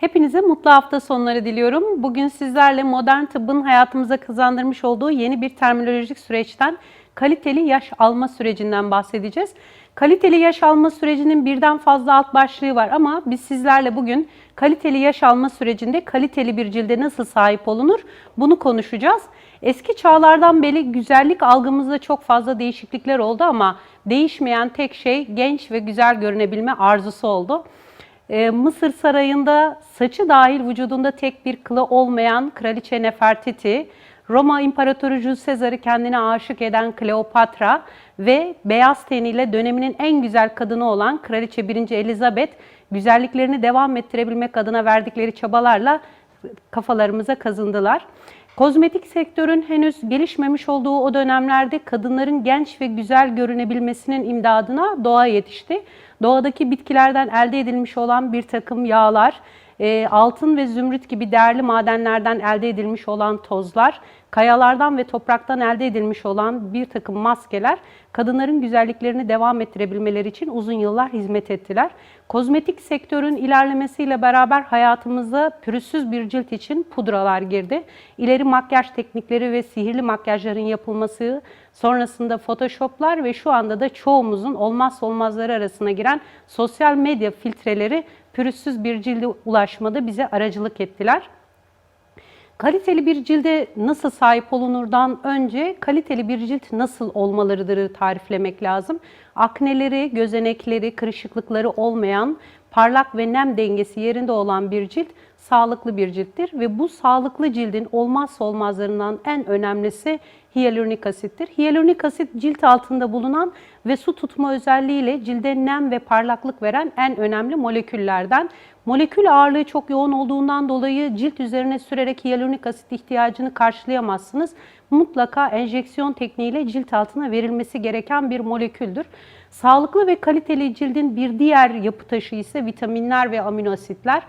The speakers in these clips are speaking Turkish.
Hepinize mutlu hafta sonları diliyorum. Bugün sizlerle modern tıbbın hayatımıza kazandırmış olduğu yeni bir terminolojik süreçten kaliteli yaş alma sürecinden bahsedeceğiz. Kaliteli yaş alma sürecinin birden fazla alt başlığı var ama biz sizlerle bugün kaliteli yaş alma sürecinde kaliteli bir cilde nasıl sahip olunur bunu konuşacağız. Eski çağlardan beri güzellik algımızda çok fazla değişiklikler oldu ama değişmeyen tek şey genç ve güzel görünebilme arzusu oldu. Ee, Mısır sarayında saçı dahil vücudunda tek bir kılı olmayan kraliçe Nefertiti, Roma İmparatoru Jules Caesar'ı kendine aşık eden Kleopatra ve beyaz teniyle döneminin en güzel kadını olan Kraliçe 1. Elizabeth güzelliklerini devam ettirebilmek adına verdikleri çabalarla kafalarımıza kazındılar. Kozmetik sektörün henüz gelişmemiş olduğu o dönemlerde kadınların genç ve güzel görünebilmesinin imdadına doğa yetişti. Doğadaki bitkilerden elde edilmiş olan bir takım yağlar, e, altın ve zümrüt gibi değerli madenlerden elde edilmiş olan tozlar, kayalardan ve topraktan elde edilmiş olan bir takım maskeler kadınların güzelliklerini devam ettirebilmeleri için uzun yıllar hizmet ettiler. Kozmetik sektörün ilerlemesiyle beraber hayatımıza pürüzsüz bir cilt için pudralar girdi. İleri makyaj teknikleri ve sihirli makyajların yapılması, sonrasında photoshoplar ve şu anda da çoğumuzun olmazsa olmazları arasına giren sosyal medya filtreleri pürüzsüz bir cilde ulaşmada bize aracılık ettiler. Kaliteli bir cilde nasıl sahip olunurdan önce kaliteli bir cilt nasıl olmalarıdır tariflemek lazım. Akneleri, gözenekleri, kırışıklıkları olmayan, parlak ve nem dengesi yerinde olan bir cilt sağlıklı bir cilttir ve bu sağlıklı cildin olmazsa olmazlarından en önemlisi hyaluronik asittir. Hyaluronik asit cilt altında bulunan ve su tutma özelliğiyle cilde nem ve parlaklık veren en önemli moleküllerden. Molekül ağırlığı çok yoğun olduğundan dolayı cilt üzerine sürerek hyaluronik asit ihtiyacını karşılayamazsınız. Mutlaka enjeksiyon tekniğiyle cilt altına verilmesi gereken bir moleküldür. Sağlıklı ve kaliteli cildin bir diğer yapı taşı ise vitaminler ve amino asitler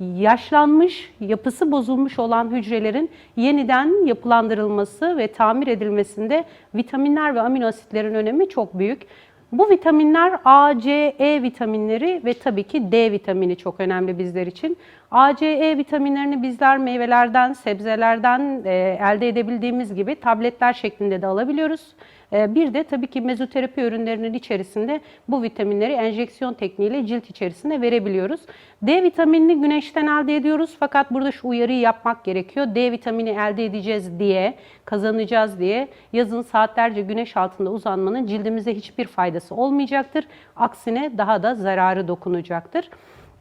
yaşlanmış, yapısı bozulmuş olan hücrelerin yeniden yapılandırılması ve tamir edilmesinde vitaminler ve amino asitlerin önemi çok büyük. Bu vitaminler A, C, E vitaminleri ve tabii ki D vitamini çok önemli bizler için. A, C, E vitaminlerini bizler meyvelerden, sebzelerden e, elde edebildiğimiz gibi tabletler şeklinde de alabiliyoruz. E, bir de tabii ki mezoterapi ürünlerinin içerisinde bu vitaminleri enjeksiyon tekniğiyle cilt içerisinde verebiliyoruz. D vitaminini güneşten elde ediyoruz fakat burada şu uyarıyı yapmak gerekiyor. D vitamini elde edeceğiz diye, kazanacağız diye yazın saatlerce güneş altında uzanmanın cildimize hiçbir faydası olmayacaktır. Aksine daha da zararı dokunacaktır.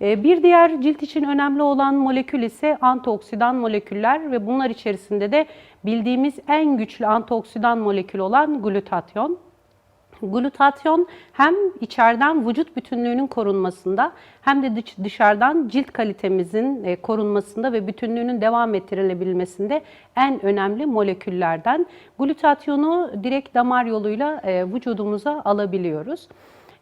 Ee, Bir diğer cilt için önemli olan molekül ise antioksidan moleküller ve bunlar içerisinde de bildiğimiz en güçlü antioksidan molekül olan glutatyon. Glutatyon hem içeriden vücut bütünlüğünün korunmasında hem de dış- dışarıdan cilt kalitemizin e, korunmasında ve bütünlüğünün devam ettirilebilmesinde en önemli moleküllerden. Glutatyonu direkt damar yoluyla e, vücudumuza alabiliyoruz.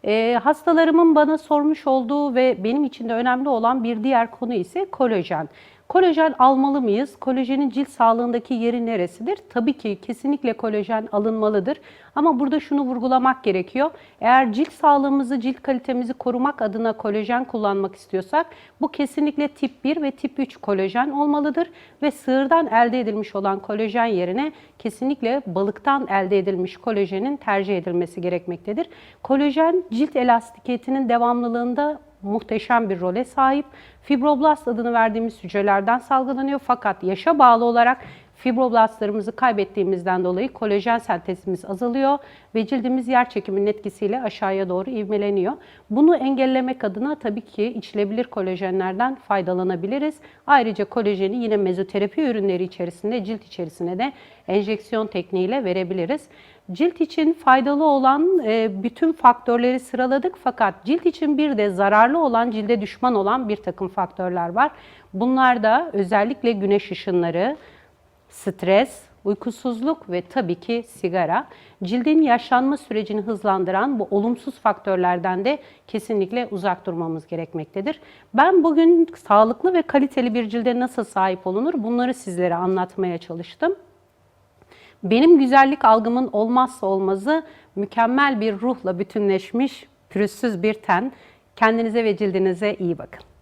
E, hastalarımın bana sormuş olduğu ve benim için de önemli olan bir diğer konu ise kolajen. Kolajen almalı mıyız? Kolajenin cilt sağlığındaki yeri neresidir? Tabii ki kesinlikle kolajen alınmalıdır. Ama burada şunu vurgulamak gerekiyor. Eğer cilt sağlığımızı, cilt kalitemizi korumak adına kolajen kullanmak istiyorsak bu kesinlikle tip 1 ve tip 3 kolajen olmalıdır. Ve sığırdan elde edilmiş olan kolajen yerine kesinlikle balıktan elde edilmiş kolajenin tercih edilmesi gerekmektedir. Kolajen cilt elastikiyetinin devamlılığında muhteşem bir role sahip. Fibroblast adını verdiğimiz hücrelerden salgılanıyor fakat yaşa bağlı olarak fibroblastlarımızı kaybettiğimizden dolayı kolajen sentezimiz azalıyor ve cildimiz yer çekiminin etkisiyle aşağıya doğru ivmeleniyor. Bunu engellemek adına tabii ki içilebilir kolajenlerden faydalanabiliriz. Ayrıca kolajeni yine mezoterapi ürünleri içerisinde cilt içerisine de enjeksiyon tekniğiyle verebiliriz. Cilt için faydalı olan e, bütün faktörleri sıraladık fakat cilt için bir de zararlı olan, cilde düşman olan bir takım faktörler var. Bunlar da özellikle güneş ışınları, stres, uykusuzluk ve tabii ki sigara. Cildin yaşlanma sürecini hızlandıran bu olumsuz faktörlerden de kesinlikle uzak durmamız gerekmektedir. Ben bugün sağlıklı ve kaliteli bir cilde nasıl sahip olunur bunları sizlere anlatmaya çalıştım. Benim güzellik algımın olmazsa olmazı mükemmel bir ruhla bütünleşmiş pürüzsüz bir ten. Kendinize ve cildinize iyi bakın.